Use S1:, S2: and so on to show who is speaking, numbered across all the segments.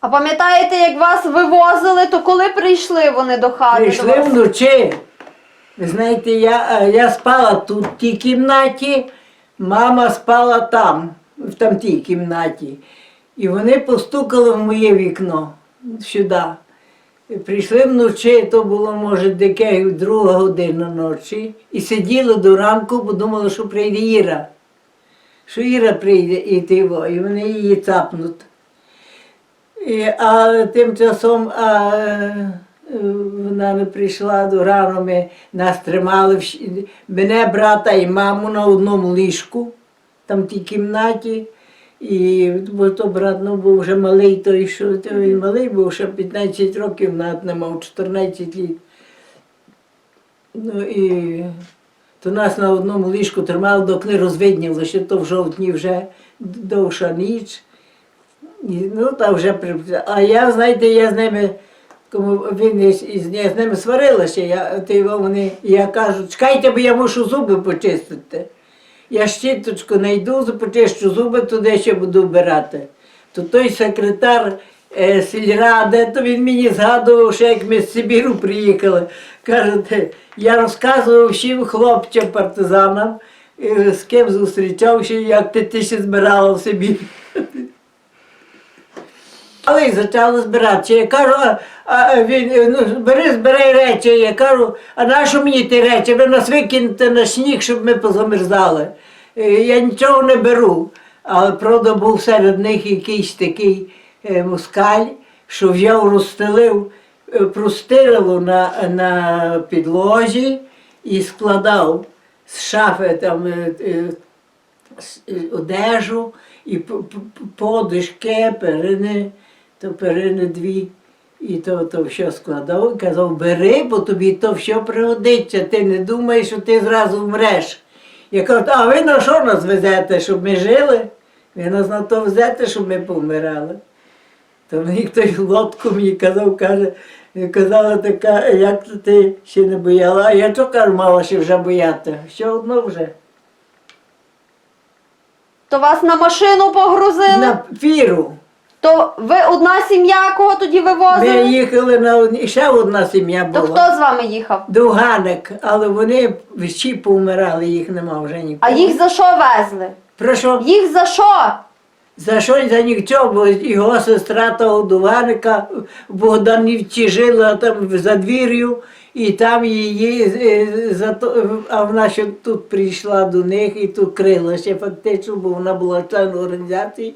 S1: А пам'ятаєте, як вас вивозили, то коли прийшли вони до хати? до
S2: Прийшли
S1: вас?
S2: вночі. Ви знаєте, я, е, я спала тут в тій кімнаті, мама спала там, в тамтій кімнаті. І вони постукали в моє вікно сюди. Прийшли вночі, то було, може, деке друга година ночі, і сиділи до ранку, бо думали, що прийде Іра. Що Іра прийде і ти, і вони її цапнуть. І, а тим часом а, е, вона не прийшла до рано, ми нас тримали в мене, брата і маму на одному ліжку, там в тій кімнаті. І бо то брат ну, був вже малий, той, що то він малий був, ще 15 років, навіть не мав 14 літ. Ну і то нас на одному ліжку тримали, доки не розвидніло, то в жовтні вже довша ніч. Ну, та вже при... А я, знаєте, я з ними, кому він із, я з ними сварилася, я, ти, вони, я кажу, чекайте, бо я мушу зуби почистити. Я щіточку знайду, почищу зуби, туди ще буду вбирати. То той секретар е, сільради, то він мені згадував, що як ми з Сибіру приїхали. Каже, «Ти, я розказував всім хлопцям партизанам, е, з ким зустрічався, як ти, ти ще збирала в Сибір. Але й почали збиратися. Я кажу, а, а він е, ну, бери, збирай речі. Я кажу, а нащо мені ті речі? Ви нас викинете на сніг, щоб ми позамерзали. Е, Я нічого не беру. Але правда був серед них якийсь такий е, москаль, що взяв, розстелив простирало на, на підлозі і складав з шафи там. одежу і п- п- п- подушки, перини, то перини дві. І то, то все складав і казав, бери, бо тобі то все пригодиться. Ти не думаєш, що ти зразу вмреш. Я кажу, а ви на що нас везете, щоб ми жили? Ви нас на то везете, щоб ми помирали. То мені хтось лодку мені казав, каже, казала така, як то ти ще не бояла. А я що кажу, мала ще вже бояти? Все одно вже.
S1: То вас на машину погрузили?
S2: На фіру.
S1: То ви одна сім'я, кого тоді
S2: Ми їхали на одні- ще одна сім'я
S1: То
S2: була.
S1: хто з вами їхав?
S2: Дуганик, але вони всі повмирали, їх нема вже нікого.
S1: А їх за що везли?
S2: Про що?
S1: Їх за що?
S2: За що за нічого, бо його сестра того Дуганика в Богданівці жила там в задвір'ю, і там її е, за то, а вона ще тут прийшла до них і тут крилася фактично, бо вона була членом організації.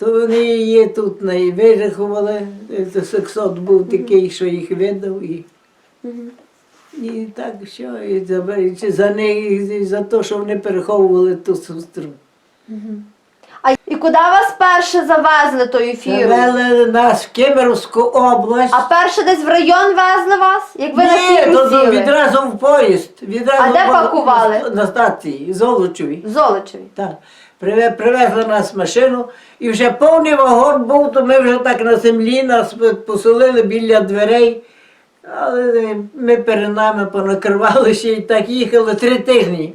S2: То вони її тут вирахували. Сексот був такий, що їх видав. І, і так що, і за, і за них, і за те, що вони переховували ту сестру.
S1: А і куди вас перше завезли тою фірою?
S2: Завели нас в Кемеровську область.
S1: А перше десь в район везли вас? Як ви на
S2: Ні,
S1: фіру
S2: то, то
S1: сіли?
S2: відразу в поїзд. Відразу
S1: А де
S2: в-
S1: пакували?
S2: На, на стації, Золочеві.
S1: В Золочеві.
S2: Так. Приве- Привезли нас машину, і вже повний вагон був, то ми вже так на землі нас поселили біля дверей. Але ми перед нами понакривалися і так їхали три тижні.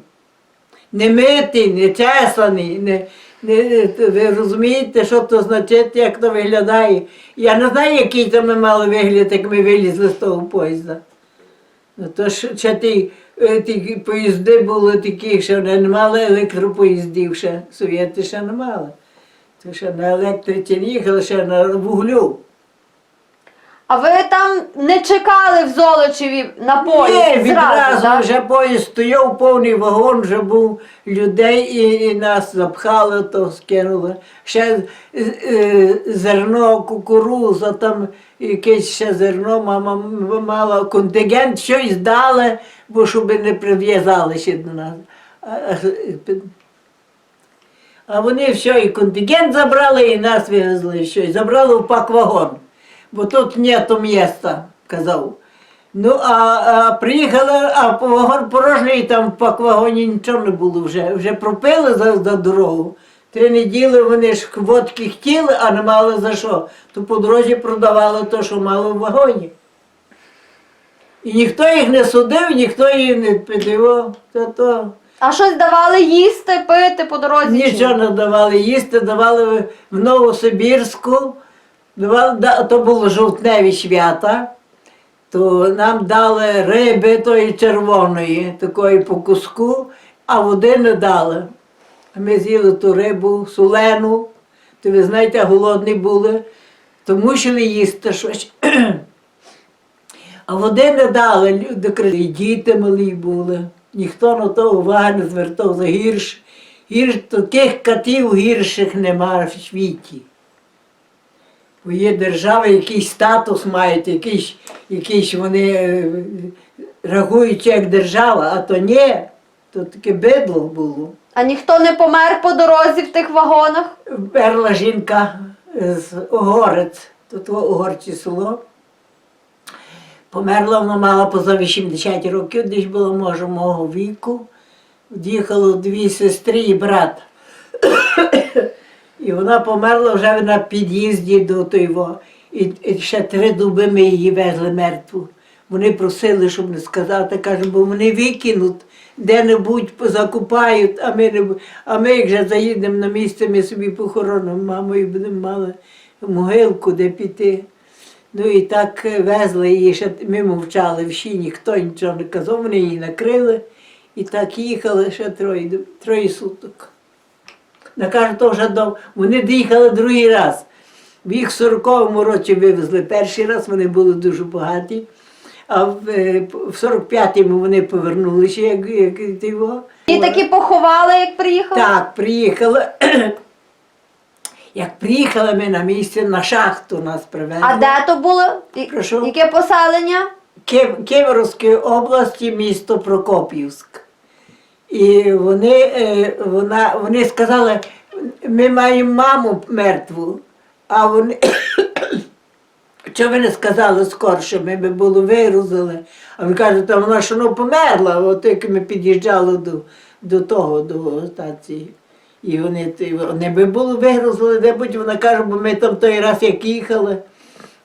S2: Не миті, не чесані, не, не, ви розумієте, що то значить, як то виглядає. Я не знаю, який то ми мали вигляд, як ми вилізли з того поїзда. Ну, то ж ще ті, ті поїзди були такі, що не мали електропоїздів ще. Совєти ще не мали. То ще на електриці їхали, ще на вуглю.
S1: А ви там не чекали в Золочеві на поїзд?
S2: Ні,
S1: зразу,
S2: відразу
S1: да?
S2: вже поїзд стояв, повний вагон вже був людей і, і нас запхали, то скинули. Ще е, е, зерно, кукуруза, там якесь ще зерно, мама м- мала контингент, щось дали, бо щоб не прив'язали ще до нас. А, а, а вони все, і контингент забрали, і нас вивезли щось. Забрали в пак-вагон, бо тут нету міста, казав. Ну, а, а приїхали, а по вагон порожній, там в пак-вагоні нічого не було вже. Вже пропили за, за дорогу. Три неділи вони ж водки хотіли, а не мали за що. То по дорозі продавали те, що мали в вагоні. І ніхто їх не судив, ніхто їх не підивав. То, то.
S1: А щось давали їсти, пити по дорозі?
S2: Нічого не давали їсти, давали в Новосибірську, То було жовтневі свята, то нам дали риби тої червоної, такої по куску, а води не дали. Ми з'їли ту рибу, солену, то ви знаєте, голодні були, то мусили їсти щось. А води не дали, люди і діти малі були. Ніхто на то уваги не звертав за гірш. Гірш таких катів гірших нема в світі. Бо є держави, якийсь статус мають, якийсь, якийсь вони е, реагують як держава, а то ні, то таке бидло було.
S1: А ніхто не помер по дорозі в тих вагонах?
S2: Перла жінка з Огорець, тут во Угорці село. Померла вона мала поза 80 років, десь було, може, мого віку. В'їхало дві сестри і брат. І вона померла вже на під'їзді до того. І, і ще три дуби ми її везли мертву. Вони просили, щоб не сказати, каже, бо вони викинуть, де-небудь закупають, а ми, не, а ми як вже заїдемо на місце, ми собі похоронимо маму і будемо мали могилку, де піти. Ну і так везли її, ще ми мовчали всі, ніхто нічого не казав, вони її накрили. І так їхали ще троє, троє суток. На каже, вже дов... Вони доїхали другий раз. В їх в 40-му році вивезли перший раз, вони були дуже багаті. А в, е, 45-му вони повернулися, як, як його.
S1: І таки поховали, як приїхали?
S2: Так, приїхали. Як приїхали ми на місце, на шахту нас привезли.
S1: А де то було?
S2: Прошу?
S1: Яке поселення?
S2: Ківерської області, місто Прокопівськ. І вони, е, вона, вони сказали, ми маємо маму мертву, а вони. Чого ви не сказали скорше, ми би було вирузили. А він каже, та вона ж ну, померла, от як ми під'їжджали до, до того, до стації. І вони, вони би було вигрузили, де-будь вона каже, бо ми там той раз як їхали.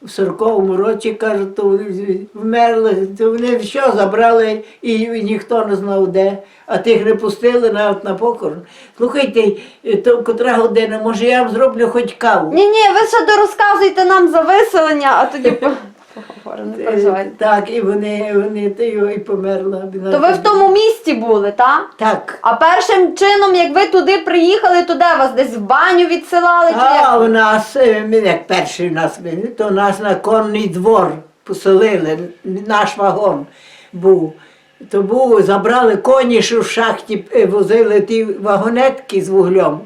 S2: В 40-му році, кажуть, то вони вмерли, то вони все забрали і ніхто не знав де, а тих не пустили навіть на похорон. Слухайте, е, то котра година, може я вам зроблю хоч каву.
S1: Ні, ні, ви ще дорозказуйте нам за виселення, а тоді поговоримо, не переживайте.
S2: Е, Так, і вони, вони та його і померла.
S1: То ви в тому місті були, так?
S2: Так.
S1: А першим чином, як ви туди приїхали, то де вас десь в баню відсилали? Чи
S2: А
S1: як?
S2: у нас, е, ми як перший у нас, був, то нас на конний двор поселили, наш вагон був. То був, забрали коні, що в шахті е, возили ті вагонетки з вуглем.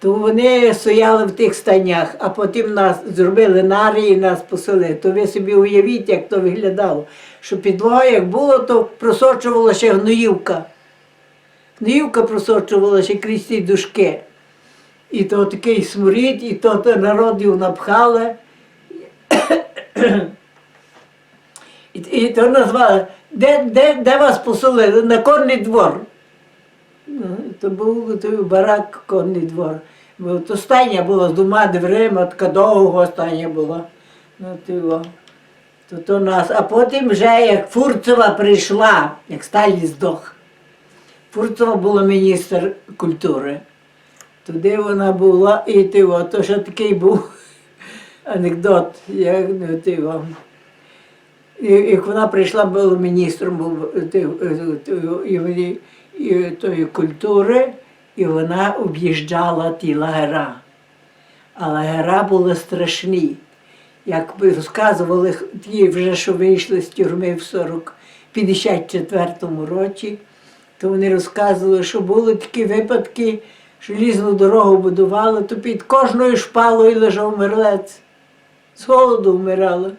S2: То вони стояли в тих станях, а потім нас зробили нари і нас поселили. То ви собі уявіть, як то виглядало. Що підлога, як було, то просочувалася гноївка. Гноївка просочувалася крізь ці дужки. І то такий сморід, і то, то народів напхали. І, і то назвали, де, де, де вас поселили? На конний двор. То був той барак конний двор. Бо то стайня була з двома дверима, така довго стайня була. Ну, то, то, то нас. А потім вже як Фурцева прийшла, як Сталін здох. Фурцева була міністр культури. Туди вона була, і ти о, то ще такий був анекдот, як ну, ти о. І, як вона прийшла, була міністром був ти, е, і, вони- і, тої культури, і вона об'їжджала ті лагера. А лагера були страшні. Як розказували ті вже, що вийшли з тюрми в 40, 54-му році, то вони розказували, що були такі випадки, желізну дорогу будували, то під кожною шпалою лежав мерлець. З голоду вмирали.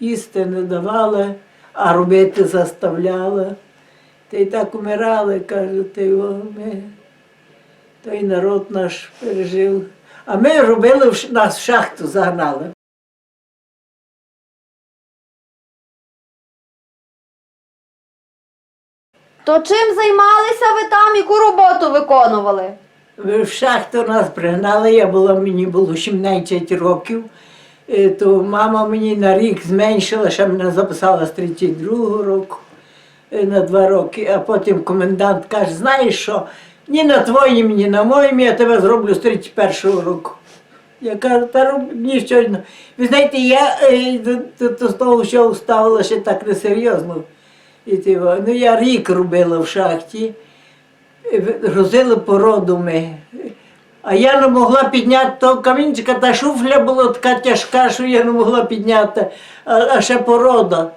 S2: Їсти не давали, а робити заставляли. Та й так умирали, о, ми. Той народ наш пережив. А ми робили, нас в шахту загнали.
S1: То чим займалися ви там, яку роботу виконували?
S2: В шахту нас пригнали, я була, мені було 17 років. Е, То мама мені на рік зменшила, ще мене записала з 32 року на два роки, а потім комендант каже, знаєш що, ні на твоїм, ні на моїм, я тебе зроблю з 31-го року. Я кажу, та роб- мені щось. ну». Ви знаєте, я е, до, того, що ставила ще так несерйозно. І, типу, ну, я рік робила в шахті, е, грузили породу ми. А я не могла підняти того камінчика, та шуфля була така тяжка, що я не могла підняти. А, а ще порода.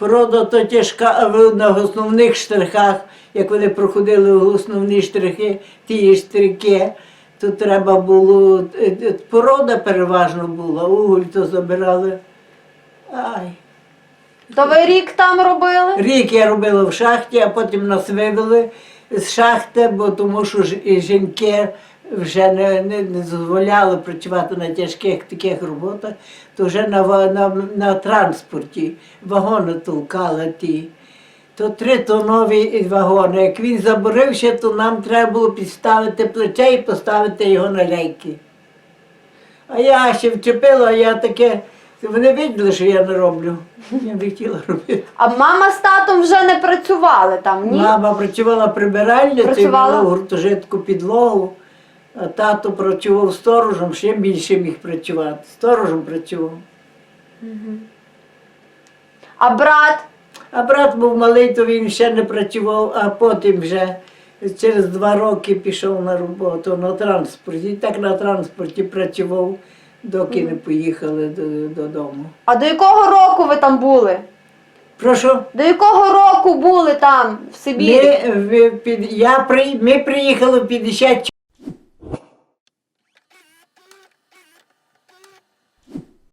S2: Порода то тяжка, а ви на основних штрихах, як вони проходили основні штрихи, ті штрихи, то треба було. е, е, Порода переважно була, уголь то забирали. Ай.
S1: То ви рік там робили?
S2: Рік я робила в шахті, а потім нас вивели з шахти, бо тому що жінки вже не, не, не дозволяли працювати на тяжких таких роботах, то вже на, на, на транспорті вагони толкали ті. То три тонові вагони. Як він заборився, то нам треба було підставити плече і поставити його на лейки. А я ще вчепила, я таке. Вони виділи, що я не роблю. Я не хотіла робити.
S1: А мама з татом вже не працювали там, ні?
S2: Мама працювала прибиральницею,
S1: Працювала?
S2: мала в гуртожитку підлогу, а тато працював сторожем, ще більше міг працювати. Сторожем працював.
S1: А брат?
S2: А брат був малий, то він ще не працював, а потім вже через два роки пішов на роботу на транспорті. І так на транспорті працював, доки не поїхали додому.
S1: А до якого року ви там були?
S2: Прошу.
S1: До якого року були там, в Сибірі?
S2: Ми, під- я, при- ми приїхали в 54